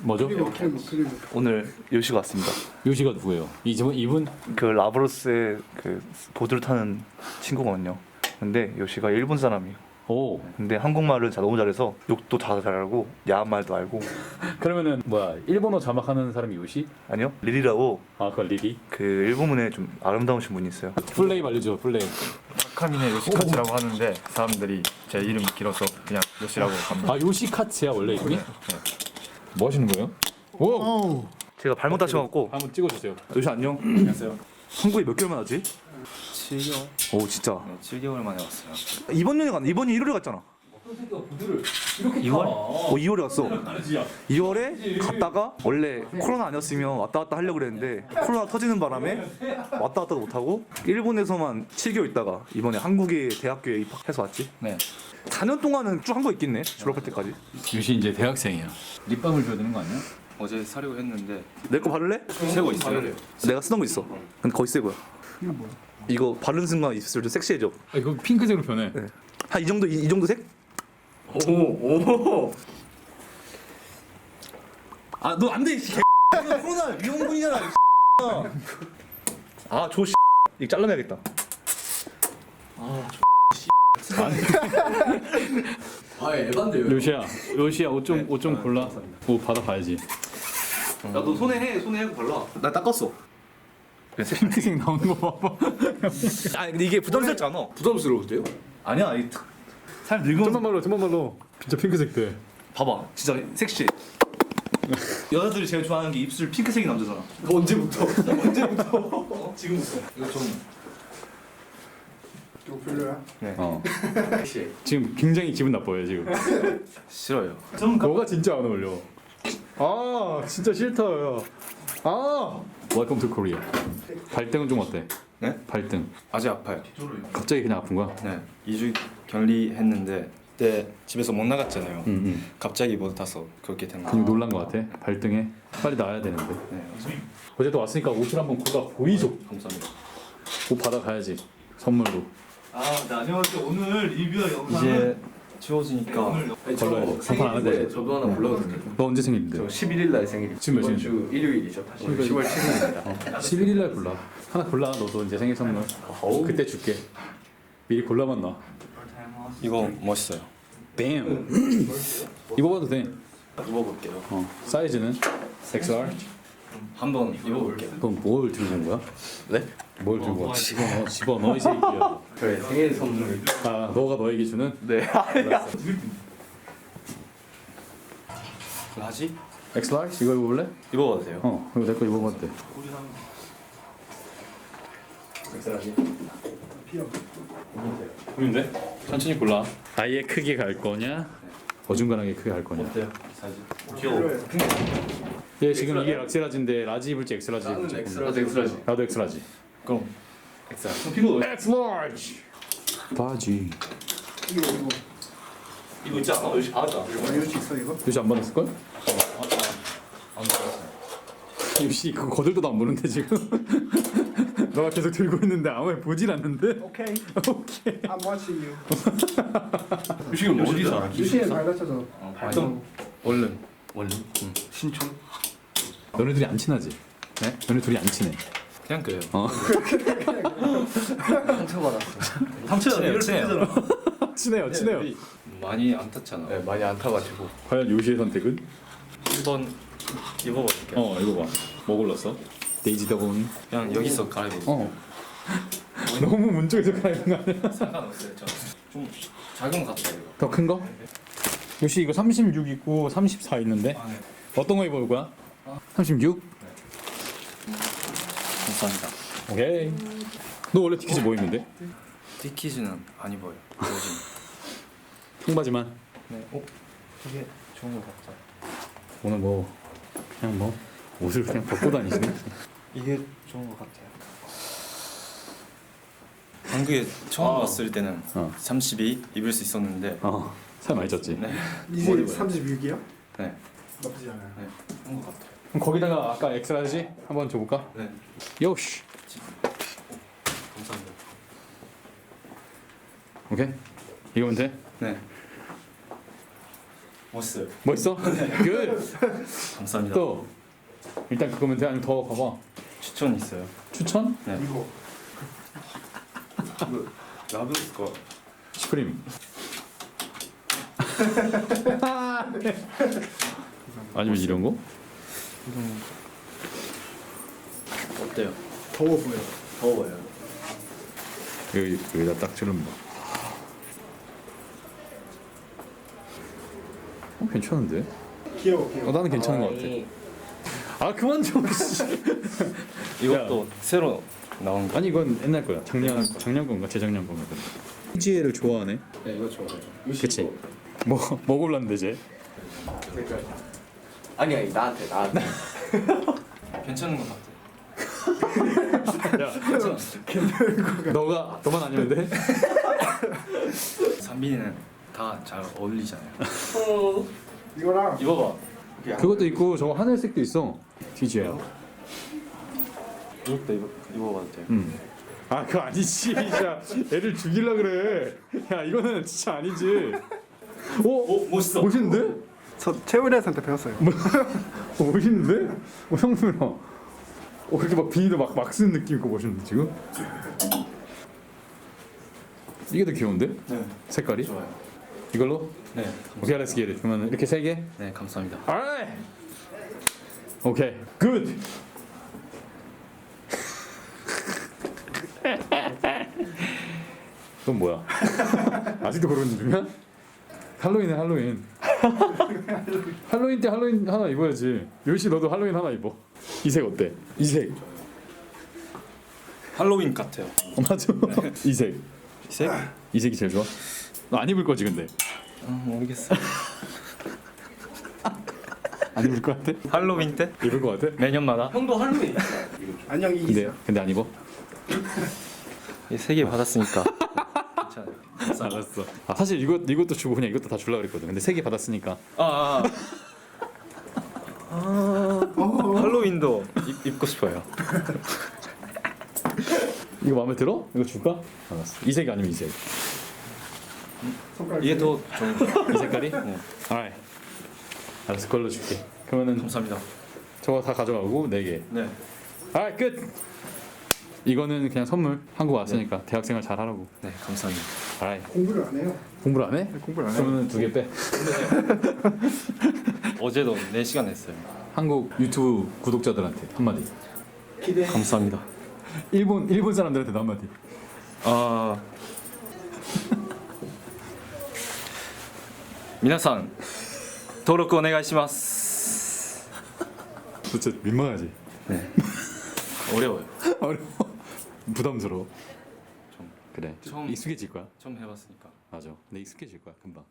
뭐죠? 그리고 오늘 요시가 왔습니다. 요시가 누구예요? 이분 이분 그 라브로스의 그 보드를 타는 친구거든요. 근데 요시가 일본 사람이에요. 오 근데 한국말을 잘 너무 잘해서 욕도 다 잘 알고 야한 말도 알고 그러면은 뭐야 일본어 자막하는 사람이 요시? 아니요 리리라고 아 그건 리리 그 일본문에 좀 아름다우신 분이 있어요. 플레이 알려줘 플레이 카미네 요시카츠라고 하는데 사람들이 제 이름 길어서 그냥 요시라고 합니다. 아 요시카츠야 원래 이름이? 뭐 하시는 거예요? 오 어우 제가 발목 다쳐갖고 한번 찍어주세요 요시 안녕. 안녕하세요. 한국에 몇 개월 만하지? 7개월? 오 진짜 네, 7개월 만에 왔어요. 이번 년에 갔나? 이번이 1월에 갔잖아. 이렇게 2월? 어 2월에 갔어. 2월에 갔다가 원래 코로나 아니었으면 왔다 갔다 하려고 그랬는데 코로나 터지는 바람에 왔다 갔다 못 하고 일본에서만 7개월 있다가 이번에 한국의 대학교에 입학해서 왔지. 네. 4년 동안은 쭉한거 있겠네. 졸업할 때까지. 요시 이제 대학생이야 립밤을 줘야 되는 거 아니야? 어제 사려고 했는데 내 거 바를래? 새거 있어요. 내가 쓰던 거 있어. 근데 거의 새 거야. 이거 뭐야? 이거 바른 순간 입술 좀 섹시해져. 아 이거 핑크색으로 변해 네. 한이 정도 이, 이 정도 색? 오 오. 아 너 안 돼. 이 개. 이거 코로나 위험군이잖아. 이 아, 조 씨. 이거 잘라내야겠다. 요시야 요시야 옷 좀 옷 좀 골라 옷 받아가야지 야, 너 손에 해. 손에 하고 발라. 나 닦았어. 핑크색 나오는 거 봐봐 아니 근데 이게 부담스럽지 않아. 부담스러운데요? 아니야. 이 탁- 사람 늙으면 좀만 말로 좀만 말로 진짜 핑크색 돼 봐봐. 진짜 섹시해. 여자들이 제일 좋아하는 게 입술 핑크색인 남자잖아. 언제부터? 언제부터? 지금부터. 이거 좀 이거 별로야? 어. 지금 굉장히 기분 나빠요 지금. 싫어요. 좀 가... 너가 진짜 안 어울려. 아 진짜 싫다요. 아. Welcome to Korea. 발등은 좀 어때? 네? 발등. 아직 아파요. 갑자기 그냥 아픈 거야? 네. 2주 격리했는데 그때 집에서 못 나갔잖아요. 응 응. 갑자기 못 타서 그렇게 된 근육 거. 놀란 거 같아. 발등에 빨리 나야 되는데. 네. 어제도 왔으니까 옷을 한번 골라 보이죠. 감사합니다. 옷 받아 가야지. 선물로. 아, 네, 안녕하세요. 오늘 리뷰할 영상은 이제 추워지니까 걸러야 돼. 한판 안 해도 돼. 저도 하나 불러거든요. 너 언제 생일인데? 11일 날 생일이. 지금 몇 이번? 주 일요일이죠. 오늘 10월 7일입니다. 11일 날 골라. 하나 골라. 너도 이제 생일 선물. 그때 줄게. 미리 골라만 놔. 이거 멋있어요. 뱀. 입어봐도 돼. 입어볼게요. 어. 사이즈는 XR. 한번 입어볼게요. 그럼 뭘 들고 온 거야? 네? 뭘 들고 와? 집어넣어, 집어넣어 이 새끼야. 저의 생일 선물. 아, 너가 너에게 주는? 네. 라지? XR? 이거 입어볼래? 입어봐도 돼요? 어, 이거 내거 입어봐도 돼. 보이는데? 천천히 골라. 아예 크게 갈 거냐? 어중간하게 크게 갈 거냐? 어때요? 사이즈? 귀여워. 얘 지금 이게 락세라지인데 라지 입을지 엑스라지 입을지. 엑스라지 엑스라지. 나도 엑스라지. 그럼 피부 엑스라지. 바지. 이거 이거 이거 있지 않아? 여기 받았다. 수 있어 이거? 요시 안 받았을 걸? 안 들었어요. 요시 그거 거들떠도 안 보는데 지금. 너가 계속 들고 있는데 아무 보질 않는데. 오케이 오케이. I'm watching you 요시가 어디서 알아? 유시에 발 다쳐서 발동. 얼른. 원래? 신촌? 너네들이 안 친하지? 네? 너네 둘이 안 친해. 그냥 그래요. 어. 상처야. 친해요, 이럴 때 친해요. 친해요, 친해요. 우리 많이 안 탔잖아. 네 많이 안 타가지고. 과연 요시의 선택은? 1번 입어볼게요. 어, 이거 봐. 뭐 골랐어? 데이지 더군. 그냥 여기서 갈아입어. 어. 너무 문 쪽에서 가는 거 아니야? 상관없어요. 저. 좀 작은 것 같아요. 이거. 더큰 거? 요시 이거 36 있고 34 있는데 아, 네. 어떤 거 입어볼 거야? 36? 감사합니다. 오케이. 너 원래 티켓이 뭐 입는데? 티키즈는 안 입어요. 요즘. 통바지만. 네. 어? 이게 좋은 것 같아요. 오늘 뭐 그냥 뭐 옷을 그냥 벗고 다니시네. 이게 좋은 것 같아요. 한국에 처음 왔을 때는 어. 32 입을 수 있었는데 어. 살 많이 쪘지. 네. 이제 못 입어요. 36이야? 네. 나쁘지 않아요 네. 좋은 것 같아요. 그럼 거기다가 아까 엑스라지 한번 줘볼까? 네. 요시. 감사합니다. 오케이. 이거면 돼? 네. 멋있어요. 멋있어? 굿. 감사합니다. 또 일단 그거면 돼. 아니면 더 봐봐. 추천 있어요. 추천? 이거 라브스코 슈크림. 아니면 이런 거? 어때요? 더워 보여. 더워요. 여기 여기다 딱 주름 봐. 어 괜찮은데? 귀여워 귀여워. 어 나는 괜찮은 것 같아. 아 그만 좀. 씨. 이것도 새로 나온 거. 아니 이건 옛날 거야. 작년 작년 건가 재작년 건가. 희지애를 좋아하네. 네 이거 좋아요 그치. 뭐뭐 골랐는데 쟤? 아니 아니 나한테 나한테 괜찮은 것 같아. 너가 너만 아니면 돼? 산빈이는 다 잘 어울리잖아요. 이거랑 입어봐. 그것도 있고 저거 하늘색도 있어. 희지애야. 이것도 입어 입어봐도 돼요. 음. 아 그거 아니지 진짜 애를 죽일라 그래 야 이거는 진짜 아니지 오, 오 멋있어. 멋있는데? 저 최우리한테 배웠어요. 어, 멋있는데? 어 형수야 어 그렇게 막 비니도 막 막 쓰는 느낌 있고 멋있는데 지금? 이게 더 귀여운데? 네. 색깔이? 좋아요. 이걸로? 네. 오케이 let's get it 그러면 이렇게 세 개? 네 감사합니다. alright 오케이 good 넌 뭐야? 아직도 그러는 중이야? 할로윈은 할로윈. 할로윈 때 할로윈 하나 입어야지. 요시 너도 할로윈 하나 입어. 이 색 어때? 이 색. 할로윈 같아요. 어, 맞아. 이 색. 색? 이 색이 제일 좋아? 너 안 입을 거지 근데? 아, 모르겠어. 안 입을 거 같아? 할로윈 때 입을 거 같아? 매년마다 형도 할로윈 안녕 이 근데 근데 안 입어? 세개 받았으니까 괜찮아요. 알았어. 아, 사실 이것 이것도 주고 그냥 이것도 다 줄라 그랬거든. 근데 세 개 받았으니까. 아, 아. 아 할로윈도 입, 입고 싶어요. 이거 마음에 들어? 이거 줄까? 알았어. 이 색이 아니면 이 색. 손가락. 이게 더 좋은 이 색깔이? 네. 알았어. 그걸로 줄게. 그러면은 감사합니다. 저거 다 가져가고 네 개. 네. 아 끝. 이거는 그냥 선물. 한국 왔으니까 대학생활 잘 하라고. 네 감사합니다. alright. 공부를 안 해요. 공부를 안 해? 공부를 안 해요. 그러면 두 개 빼. 어제도 4시간 했어요. 한국 유튜브 구독자들한테 한마디. 기대. 감사합니다. 일본 일본 사람들한테도 한마디. 아皆さん 登録お願いします. 진짜 민망하지. 네. 어려워요. 어려워. 부담스러워. 좀 그래. 처음- 익숙해질 거야. 처음 해봤으니까. 맞아. 근데 익숙해질 거야 금방.